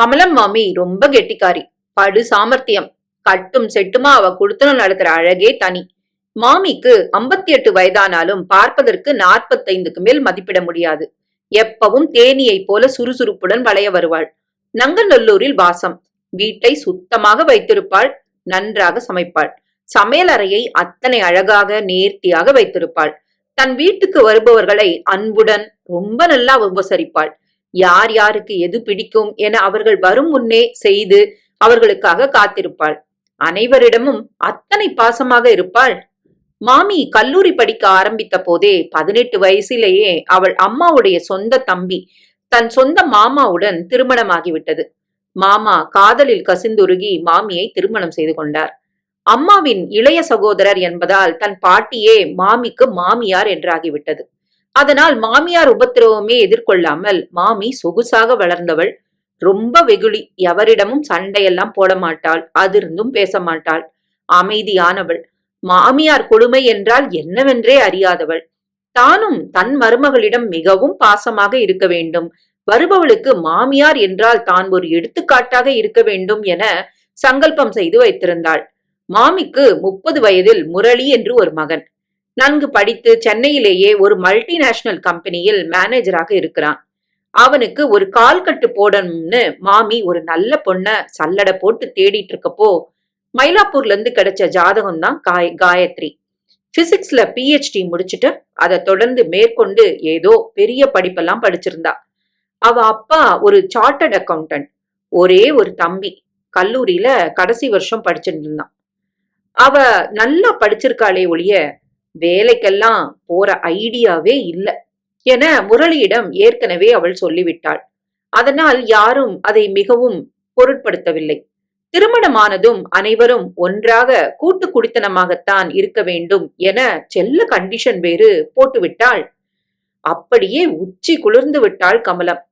கமலம் மாமி ரொம்ப கெட்டிக்காரி. படு சாமர்த்தியம். கட்டும் செட்டுமா அவ குடுத்தனம் நடத்துற அழகே தனி. மாமிக்கு ஐம்பத்தி எட்டு வயதானாலும் பார்ப்பதற்கு நாற்பத்தைந்துக்கு மேல் மதிப்பிட முடியாது. எப்பவும் தேனியை போல சுறுசுறுப்புடன் வளைய வருவாள். நங்கநல்லூரில் வாசம். வீட்டை சுத்தமாக வைத்திருப்பாள். நன்றாக சமைப்பாள். சமையலறையை அத்தனை அழகாக நேர்த்தியாக வைத்திருப்பாள். தன் வீட்டுக்கு வருபவர்களை அன்புடன் ரொம்ப நல்லா உபசரிப்பாள். யார் யாருக்கு எது பிடிக்கும் என அவர்கள் வரும் முன்னே செய்து அவர்களுக்காக காத்திருப்பாள். அனைவரிடமும் அத்தனை பாசமாக இருப்பாள். மாமி கல்லூரி படிக்க ஆரம்பித்த போதே பதினெட்டு வயசிலேயே அவள் அம்மாவுடைய சொந்த தம்பி தன் சொந்த மாமாவுடன் திருமணமாகிவிட்டது. மாமா காதலில் கசிந்துருகி மாமியை திருமணம் செய்து கொண்டார். அம்மாவின் இளைய சகோதரர் என்பதால் தன் பாட்டியே மாமிக்கு மாமியார் என்றாகிவிட்டது. அதனால் மாமியார் உபத்திரவமே எதிர்கொள்ளாமல் மாமி சொகுசாக வளர்ந்தவள். ரொம்ப வெகுளி எவரிடமும் சண்டையெல்லாம் போட மாட்டாள் அதிர்ந்தும் பேச மாட்டாள். அமைதியானவள். மாமியார் கொடுமை என்றால் என்னவென்றே அறியாதவள். தானும் தன் மருமகளிடம் மிகவும் பாசமாக இருக்க வேண்டும். வருபவளுக்கு மாமியார் என்றால் தான் ஒரு எடுத்துக்காட்டாக இருக்க வேண்டும் என சங்கல்பம் செய்து வைத்திருந்தாள். மாமிக்கு முப்பது வயதில் முரளி என்று ஒரு மகன். நன்கு படித்து சென்னையிலேயே ஒரு மல்டிநேஷனல் கம்பெனியில் மேனேஜராக இருக்கிறான். அவனுக்கு ஒரு கால் கட்டு போடணும்னு மாமி ஒரு நல்ல பொண்ண சல்லடை போட்டு தேடிட்டு இருக்கப்போ மயிலாப்பூர்ல இருந்து கிடைச்ச ஜாதகம் தான் காய் காயத்ரி. பிசிக்ஸ்ல பிஹெச்டி முடிச்சுட்டு அதை தொடர்ந்து மேற்கொண்டு ஏதோ பெரிய படிப்பெல்லாம் படிச்சிருந்தா. அவ அப்பா ஒரு சார்ட்டர்ட் அக்கௌண்டன்ட் ஒரே ஒரு தம்பி கல்லூரியில கடைசி வருஷம் படிச்சுட்டு இருந்தான். அவ நல்லா படிச்சிருக்காளே ஒழிய வேலைக்கெல்லாம் போற ஐடியாவே இல்ல என முரளியிடம் ஏற்கனவே அவள் சொல்லிவிட்டாள். அதனால் யாரும் அதை மிகவும் பொருட்படுத்தவில்லை. திருமணமானதும் அனைவரும் ஒன்றாக கூட்டு குடித்தனமாகத்தான் இருக்க வேண்டும் என செல்ல கண்டிஷன் வேறு போட்டுவிட்டாள். அப்படியே உச்சி குளிர்ந்து விட்டாள் கமலம்.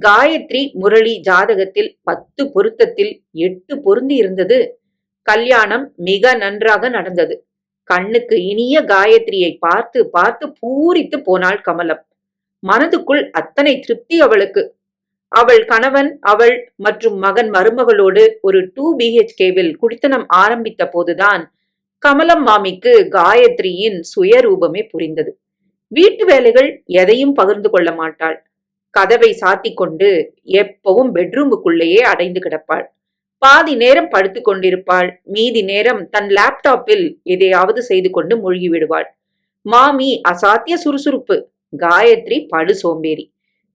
காயத்ரி முரளி ஜாதகத்தில் பத்து பொருத்தத்தில் எட்டு பொருந்தி இருந்தது கல்யாணம் மிக நன்றாக நடந்தது. கண்ணுக்கு இனிய காயத்ரியை பார்த்து பார்த்து பூரித்து போனாள் கமலம். மனதுக்குள் அத்தனை திருப்தி அவளுக்கு. அவள் கணவன் அவள் மற்றும் மகன் மருமகளோடு ஒரு டூ பிஹெச்கேவில் குடித்தனம் ஆரம்பித்த போதுதான் கமலம் மாமிக்கு காயத்ரியின் சுயரூபமே புரிந்தது. வீட்டு வேலைகள் எதையும் பகிர்ந்து கொள்ள மாட்டாள். கதவை சாத்தி கொண்டு எப்பவும் பெட்ரூமுக்குள்ளேயே அடைந்து கிடப்பாள். பாதி நேரம் படுத்து கொண்டிருப்பாள். மீதி நேரம் தன் லேப்டாப்பில் எதையாவது செய்து கொண்டு மூழ்கி விடுவாள். மாமி அசாத்திய சுறுசுறுப்பு. காயத்ரி படு சோம்பேறி.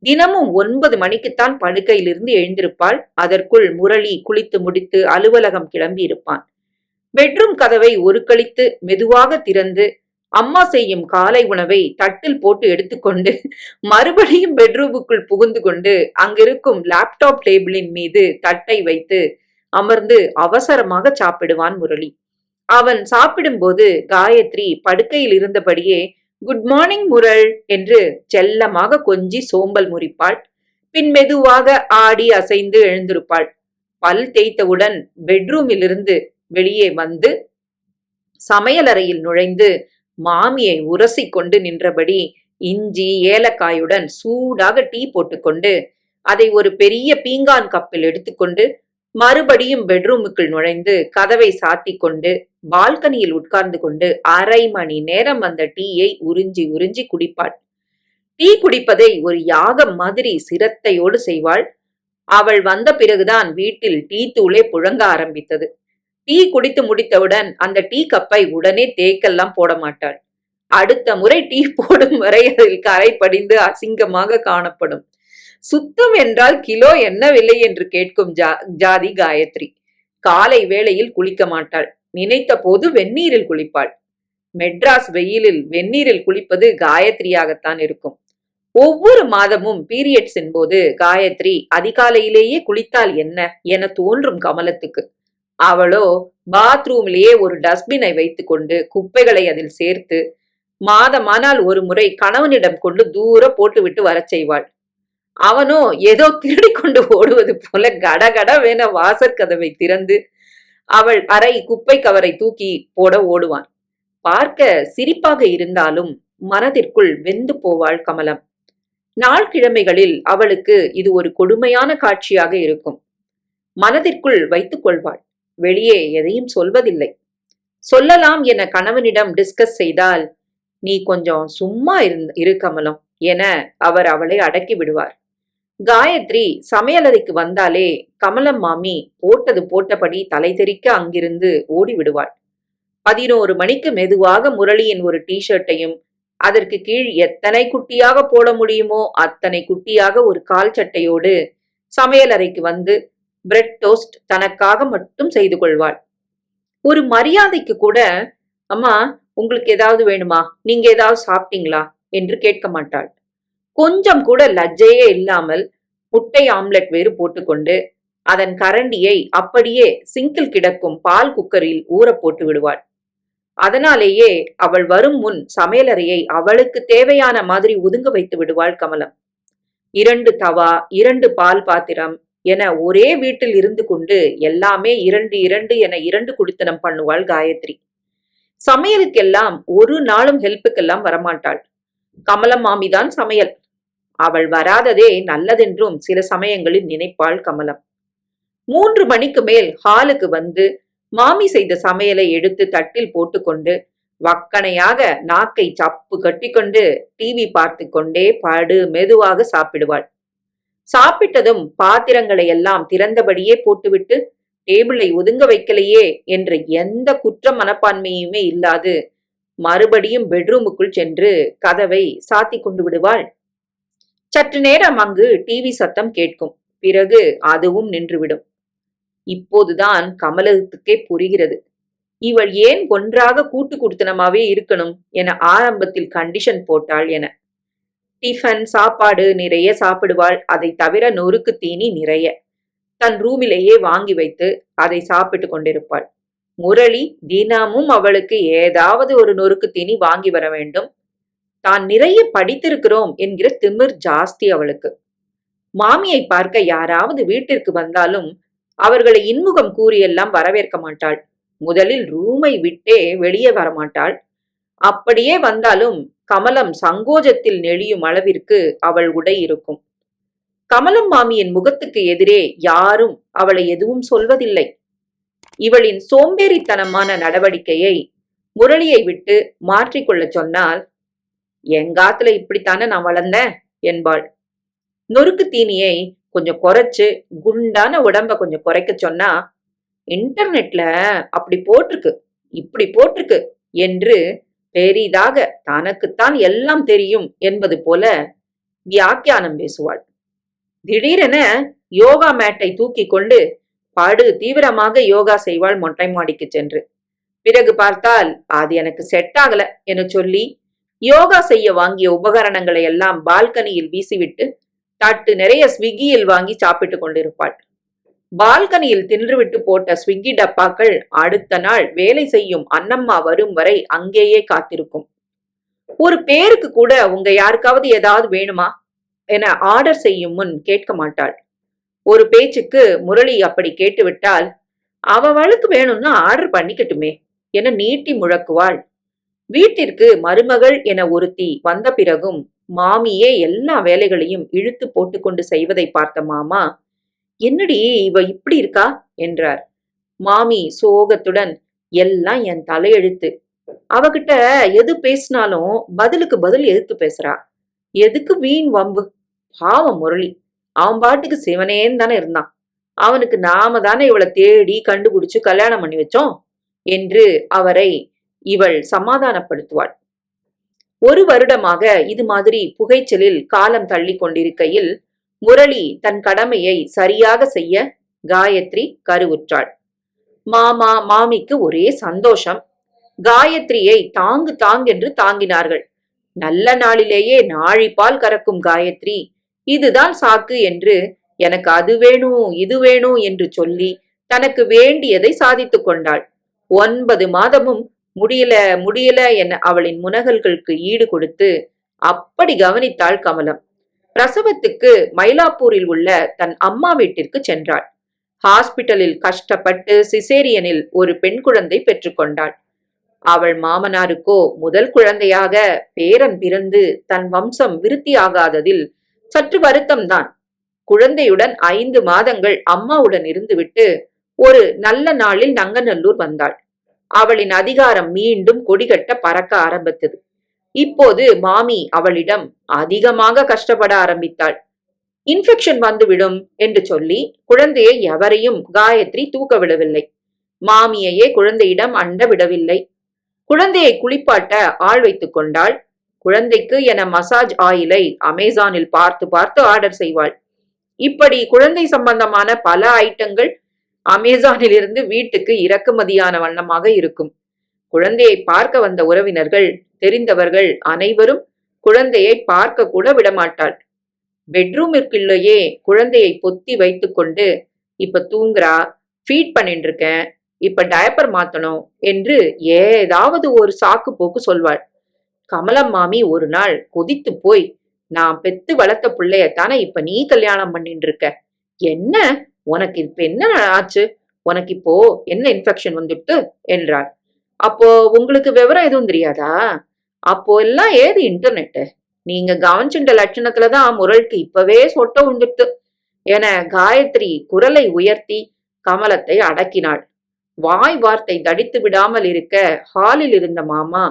தினமும் ஒன்பது மணிக்குத்தான் படுக்கையிலிருந்து எழுந்திருப்பாள். அதற்குள் முரளி குளித்து முடித்து அலுவலகம் கிளம்பி இருப்பான். பெட்ரூம் கதவை ஒரு கழித்து மெதுவாக திறந்து அம்மா செய்யும் காலை உணவை தட்டில் போட்டு எடுத்துக்கொண்டு மறுபடியும் பெட்ரூமுக்குள் புகுந்து கொண்டு அங்கிருக்கும் லேப்டாப் டேபிளின் மீது தட்டை வைத்து அமர்ந்து அவசரமாக சாப்பிடுவான் முரளி. அவன் சாப்பிடும்போது காயத்ரி படுக்கையில் இருந்தபடியே குட் மார்னிங் முரள் என்று செல்லமாக கொஞ்சி சோம்பல் முறிப்பாள். பின் மெதுவாக ஆடி அசைந்து எழுந்திருப்பாள். பல் தேய்த்தவுடன் பெட்ரூமிலிருந்து வெளியே வந்து சமையலறையில் நுழைந்து மாமியை உரசி கொண்டு நின்றபடி இஞ்சி ஏலக்காயுடன் சூடாக டீ போட்டுக்கொண்டு அதை ஒரு பெரிய பீங்கான் கப்பில் எடுத்துக்கொண்டு மறுபடியும் பெட்ரூமுக்குள் நுழைந்து கதவை சாத்தி கொண்டு பால்கனியில் உட்கார்ந்து கொண்டு அரை மணி நேரம் அந்த டீயை உறிஞ்சி உறிஞ்சி குடிப்பாள். டீ குடிப்பதை ஒரு யாகம் மாதிரி சிரத்தையோடு செய்வாள். அவள் வந்த பிறகுதான் வீட்டில் டீ தூளே புழங்க ஆரம்பித்தது. டீ குடித்து முடித்தவுடன் அந்த டீ கப்பை உடனே தேக்கெல்லாம் போட மாட்டாள். அடுத்த முறை டீ போடும் வரை அதில் கரை படிந்து அசிங்கமாக காணப்படும். சுத்தம் என்றால் கிலோ என்ன விலை என்று கேட்கும் ஜா ஜாதி காயத்ரி. காலை வேளையில் குளிக்க மாட்டாள். நினைத்த போது வெந்நீரில் குளிப்பாள். மெட்ராஸ் வெயிலில் வெந்நீரில் குளிப்பது காயத்ரியாகத்தான் இருக்கும். ஒவ்வொரு மாதமும் பீரியட்ஸின் போது காயத்ரி அதிகாலையிலேயே குளித்தால் என்ன என தோன்றும் கமலத்துக்கு. அவளோ பாத்ரூமிலேயே ஒரு டஸ்ட்பினை வைத்துக்கொண்டு குப்பைகளை அதில் சேர்த்து மாதமானால் ஒரு முறை கணவனிடம் கொண்டு தூர போட்டுவிட்டு வரச் செய்வாள். அவனோ ஏதோ திருடி கொண்டு ஓடுவது போல கடகட வேன வாசற்கதவை திறந்து அவள் அறை குப்பை கவரை தூக்கி போட ஓடுவான். பார்க்க சிரிப்பாக இருந்தாலும் மனதிற்குள் வெந்து போவாள் கமலம். நாள் கிழமைகளில் அவளுக்கு இது ஒரு கொடுமையான காட்சியாக இருக்கும். மனதிற்குள் வைத்துக் கொள்வாள். வெளியே எதையும் சொல்வதில்லை. சொல்லலாம் என கணவனிடம் டிஸ்கஸ் செய்தால் நீ கொஞ்சம் சும்மா இரு கமலம் என அவர் அவளை அடக்கி விடுவார். காயத்ரி சமையலறைக்கு வந்தாலே கமலம் மாமி போட்டது போட்டபடி தலை தெறிக்க அங்கிருந்து ஓடி விடுவாள் பதினோரு மணிக்கு மெதுவாக முரளியின் ஒரு டிஷர்ட்டையும் அதற்கு கீழ் எத்தனை குட்டியாக போட முடியுமோ அத்தனை குட்டியாக ஒரு கால் சட்டையோடு சமையலறைக்கு வந்து பிரெட் டோஸ்ட் தனக்காக மட்டும் செய்து கொள்வாள். ஒரு மரியாதைக்கு கூட அம்மா உங்களுக்கு ஏதாவது வேணுமா? நீங்க ஏதாவது சாப்பிட்டீங்களா? என்று கேட்க மாட்டாள். கொஞ்சம் கூட லஜ்ஜையே இல்லாமல் முட்டை ஆம்லெட் வேறு போட்டுக்கொண்டு அதன் கரண்டியை அப்படியே சிங்கில் கிடக்கும் பால் குக்கரில் ஊற போட்டு விடுவாள். அதனாலேயே அவள் வரும் முன் சமையலறையை அவளுக்கு தேவையான மாதிரி ஒதுங்க வைத்து விடுவாள் கமலம். இரண்டு தவா இரண்டு பால் பாத்திரம் என ஒரே வீட்டில் இருந்து கொண்டு எல்லாமே இரண்டு இரண்டு என இரண்டு குடித்தனம் பண்ணுவாள் காயத்ரி. சமையலுக்கெல்லாம் ஒரு நாளும் ஹெல்ப்புக்கெல்லாம் வரமாட்டாள். கமலம் மாமிதான் சமையல். அவள் வராததே நல்லதென்றும் சில சமயங்களில் நினைப்பாள் கமலம். மூன்று மணிக்கு மேல் ஹாலுக்கு வந்து மாமி செய்த சமையலை எடுத்து தட்டில் போட்டுக்கொண்டு வக்கனையாக நாக்கை சப்பு கட்டிக்கொண்டு டிவி பார்த்து கொண்டே படு மெதுவாக சாப்பிடுவாள். சாப்பிட்டதும் பாத்திரங்களை எல்லாம் திறந்தபடியே போட்டுவிட்டு டேபிளை ஒதுங்க வைக்கலையே என்ற எந்த குற்ற மனப்பான்மையுமே இல்லாது மறுபடியும் பெட்ரூமுக்குள் சென்று கதவை சாத்தி கொண்டு விடுவாள். சற்று நேரம் அங்கு டிவி சத்தம் கேட்கும். பிறகு அதுவும் நின்றுவிடும். இப்போதுதான் கமலத்துக்கே புரிகிறது. இவள் ஏன் ஒன்றாக கூட்டு குடுத்தனமாவே இருக்கணும் என ஆரம்பத்தில் கண்டிஷன் போட்டாள் என. டிஃபன் சாப்பாடு நிறைய சாப்பிடுவாள். அதை தவிர நொறுக்கு தீனி நிறைய. தன் ரூமிலேயே வாங்கி வைத்து அதை சாப்பிட்டு கொண்டிருப்பாள். முரளி தினமும் அவளுக்கு ஏதாவது ஒரு நொறுக்கு தீனி வாங்கி வர வேண்டும். தான் நிறைய படித்திருக்கிறோம் என்கிற திமிர் ஜாஸ்தி அவளுக்கு. மாமியை பார்க்க யாராவது வீட்டிற்கு வந்தாலும் அவர்களை இன்முகம் கூறியெல்லாம் வரவேற்க மாட்டாள். முதலில் ரூமை விட்டே வெளியே வரமாட்டாள். அப்படியே வந்தாலும் கமலம் சங்கோஜத்தில் நெளியும் அளவிற்கு அவள் உடை இருக்கும். கமலம் மாமியின் முகத்துக்கு எதிரே யாரும் அவளை எதுவும் சொல்வதில்லை. இவளின் சோம்பேறித்தனமான நடவடிக்கையை முரளியை விட்டு மாற்றிக்கொள்ளச் சொன்னால் எங்காத்துல இப்படித்தானே நான் வளர்ந்தேன் என்பாள். நொறுக்கு தீனியை கொஞ்சம் குறைச்சு குண்டான உடம்ப கொஞ்சம் குறைக்க சொன்னா இன்டர்நெட்ல அப்படி போட்டிருக்கு இப்படி போட்டிருக்கு என்று பெரிதாக தனக்குத்தான் எல்லாம் தெரியும் என்பது போல வியாக்கியானம் பேசுவாள். திடீரென யோகா மேட்டை தூக்கி கொண்டு படு தீவிரமாக யோகா செய்வாள் மொட்டை மாடிக்கு சென்று. பிறகு பார்த்தால் அது எனக்கு செட் ஆகல என சொல்லி யோகா செய்ய வாங்கிய உபகரணங்களை எல்லாம் பால்கனியில் வீசிவிட்டு தட்டு நிறைய ஸ்விக்கியில் வாங்கி சாப்பிட்டு கொண்டிருப்பாள். பால்கனியில் தின்றுவிட்டு போட்ட ஸ்விக்கி டப்பாக்கள் அடுத்த நாள் வேலை செய்யும் அன்னம்மா வரும் வரை அங்கேயே காத்திருக்கும். ஒரு பேருக்கு கூட உங்க யாருக்காவது ஏதாவது வேணுமா? என ஆர்டர் செய்யும் முன் கேட்க மாட்டாள். ஒரு பேச்சுக்கு முரளி அப்படி கேட்டுவிட்டால் அவளுக்கு வேணும்னா ஆர்டர் பண்ணிக்கட்டுமே என நீட்டி முழக்குவாள் வீட்டிற்கு மருமகள் என ஒருத்தி வந்த பிறகும் மாமியே எல்லா வேலைகளையும் இழுத்து போட்டுக்கொண்டு செய்வதை பார்த்த மாமா என்னடி இவ இப்படி இருக்கா? என்றார். மாமி சோகத்துடன் எல்லாம் என் தலையெழுத்து. அவகிட்ட எது பேசினாலும் பதிலுக்கு பதில் எதிர்த்து பேசுறா. எதுக்கு வீண் வம்பு? பாவம் முரளி. அவன் பாட்டுக்கு சிவனேன்னு தானே இருந்தான். அவனுக்கு நாம தானே இவளை தேடி கண்டுபிடிச்சு கல்யாணம் பண்ணி வச்சோம்? என்று அவரை இவள் சமாதானப்படுத்துவாள். ஒரு வருடமாக இது மாதிரி புகைச்சலில் காலம் தள்ளி கொண்டிருக்கையில் முரளி தன் கடமையை சரியாக செய்ய காயத்ரி கருவுற்றாள். மாமா மாமிக்கு ஒரே சந்தோஷம். காயத்ரியை தாங்கு தாங்கென்று தாங்கினார்கள். நல்ல நாளிலேயே நாழிப்பால் கறக்கும் காயத்ரி இதுதான் சாக்கு என்று எனக்கு அது வேணும் இது வேணும் என்று சொல்லி தனக்கு வேண்டியதை சாதித்துக் கொண்டாள். ஒன்பது மாதமும் முடியல முடியல என அவளின் முனகல்களுக்கு ஈடு கொடுத்து அப்படி கவனித்தாள் கமலம். பிரசவத்துக்கு மயிலாப்பூரில் உள்ள தன் அம்மா வீட்டிற்கு சென்றாள். ஹாஸ்பிட்டலில் கஷ்டப்பட்டு சிசேரியனில் ஒரு பெண் குழந்தை பெற்றுக்கொண்டாள் அவள் மாமனாருக்கோ முதல் குழந்தையாக பேரன் பிறந்து தன் வம்சம் விருத்தியாகாததில் சற்று வருத்தம்தான். குழந்தையுடன் ஐந்து மாதங்கள் அம்மாவுடன் இருந்துவிட்டு ஒரு நல்ல நாளில் நங்கநல்லூர் வந்தாள். அவளின் அதிகாரம் மீண்டும் கொடிகட்ட பறக்க ஆரம்பித்தது. இப்போது மாமி அவளிடம் அதிகமாக கஷ்டப்பட ஆரம்பித்தாள். இன்ஃபெக்ஷன் வந்துவிடும் என்று சொல்லி குழந்தையை எவரையும் காயத்ரி தூக்க விடவில்லை. மாமியையே குழந்தையிடம் அண்ட விடவில்லை. குழந்தையை குளிப்பாட்ட ஆள் வைத்துக் கொண்டாள். குழந்தைக்கு என மசாஜ் ஆயிலை அமேசானில் பார்த்து பார்த்து ஆர்டர் செய்வாள். இப்படி குழந்தை சம்பந்தமான பல ஐட்டங்கள் அமேசானில் இருந்து வீட்டுக்கு இறக்குமதியான வண்ணமாக இருக்கும். குழந்தையை பார்க்க வந்த உறவினர்கள் தெரிந்தவர்கள் அனைவரும் குழந்தையை பார்க்க கூட விடமாட்டாள். பெட்ரூமிற்குள்ளேயே குழந்தையை பொத்தி வைத்துக்கொண்டு இப்ப தூங்குறா? ஃபீட் பண்ணிட்டு இருக்கேன் இப்ப டயப்பர் மாத்தணும் என்று ஏதாவது ஒரு சாக்கு போக்கு சொல்வாள். கமலம் மாமி ஒரு நாள் கொதித்து போய் நான் பெத்து வளர்த்த பிள்ளையத்தானே இப்ப நீ கல்யாணம் பண்ணிட்டு இருக்க என்ன? உனக்கு இப்ப என்ன ஆச்சு? உனக்கு இப்போ என்ன இன்ஃபெக்ஷன் வந்துட்டு? என்றாள். அப்போ உங்களுக்கு விவரம் எதுவும் தெரியாதா? அப்போ எல்லாம் ஏது இன்டர்நெட்டு நீங்க கவனிச்சுட்ட லட்சணத்துலதான் முரளுக்கு இப்பவே சொட்ட உண்டுட்டு என காயத்ரி குரலை உயர்த்தி கமலத்தை அடக்கினாள். வாய் வார்த்தை தடித்து விடாமல் இருக்க ஹாலில் இருந்த மாமா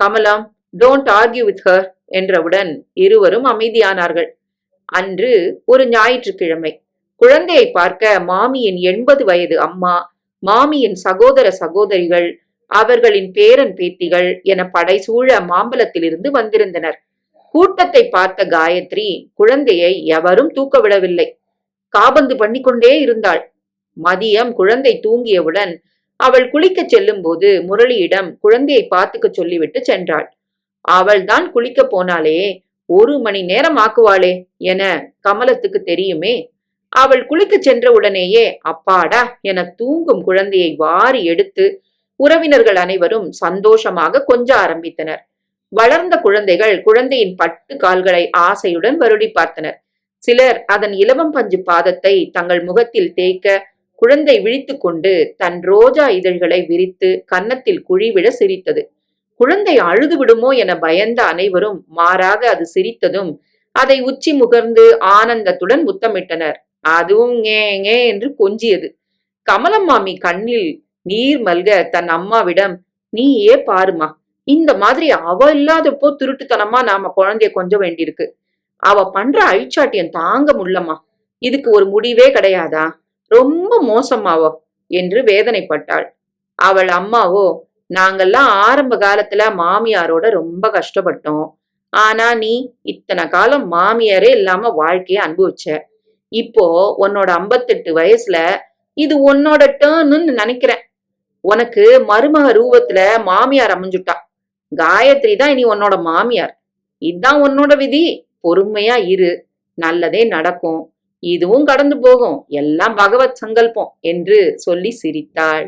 Kamalam don't argue with her என்றவுடன் இருவரும் அமைதியானார்கள். அன்று ஒரு ஞாயிற்றுக்கிழமை. குழந்தையை பார்க்க மாமியின் எண்பது வயது அம்மா மாமியின் சகோதர சகோதரிகள் அவர்களின் பேரன் பேத்திகள் என படைசூழ மாம்பலத்திலிருந்து வந்திருந்தனர். கூட்டத்தை பார்த்த காயத்ரி குழந்தையை எவரும் தூக்க விடவில்லை. காபந்து பண்ணிக்கொண்டே இருந்தாள். மதியம் குழந்தை தூங்கியவுடன் அவள் குளிக்கச் செல்லும்போது முரளியிடம் குழந்தையை பார்த்துக்க சொல்லிவிட்டு சென்றாள். அவள்தான் குளிக்க போனாலே ஒரு மணி நேரம் ஆக்குவாளே என கமலத்துக்கு தெரியுமே அவள் குளிக்கச் சென்ற உடனேயே அப்பாடா என தூங்கும் குழந்தையை வாரி எடுத்து உறவினர்கள் அனைவரும் சந்தோஷமாக கொஞ்ச ஆரம்பித்தனர். வளர்ந்த குழந்தைகள் குழந்தையின் பட்டு கால்களை ஆசையுடன் வருடி பார்த்தனர். சிலர் அதன் இலவம் பஞ்சு பாதத்தை தங்கள் முகத்தில் தேய்க்க குழந்தை விழித்து கொண்டு தன் ரோஜா இதழ்களை விரித்து கன்னத்தில் குழிவிட சிரித்தது. குழந்தை அழுது விடுமோ என பயந்த அனைவரும் மாறாக அது சிரித்ததும் அதை உச்சி முகர்ந்து ஆனந்தத்துடன் முத்தமிட்டனர். அதுவும் ஏ என்று கொஞ்சியது. கமலம் மாமி கண்ணில் நீர் மல்க தன் அம்மாவிடம் நீயே பாருமா இந்த மாதிரி அவ இல்லாதப்போ திருட்டுத்தனமா நாம குழந்தைய கொஞ்ச வேண்டியிருக்கு. அவ பண்ற அழிச்சாட்டியம் தாங்க முள்ளம்மா இதுக்கு ஒரு முடிவே கிடையாதா? ரொம்ப மோசமாவோ? என்று வேதனைப்பட்டாள். அவள் அம்மாவோ நாங்கெல்லாம் ஆரம்ப காலத்துல மாமியாரோட ரொம்ப கஷ்டப்பட்டோம். ஆனா நீ இத்தனை காலம் மாமியாரே இல்லாம வாழ்க்கைய அனுபவிச்ச. இப்போ உன்னோட ஐம்பத்தெட்டு வயசுல இது உன்னோட டேர்ன்னு நினைக்கிறேன். உனக்கு மருமக ரூபத்துல மாமியார் அமைஞ்சுட்டா. காயத்ரி தான் இனி உன்னோட மாமியார். இதான் உன்னோட விதி. பொறுமையா இரு. நல்லதே நடக்கும். இதுவும் கடந்து போகும். எல்லாம் பகவத் சங்கல்பம் என்று சொல்லி சிரித்தாள்.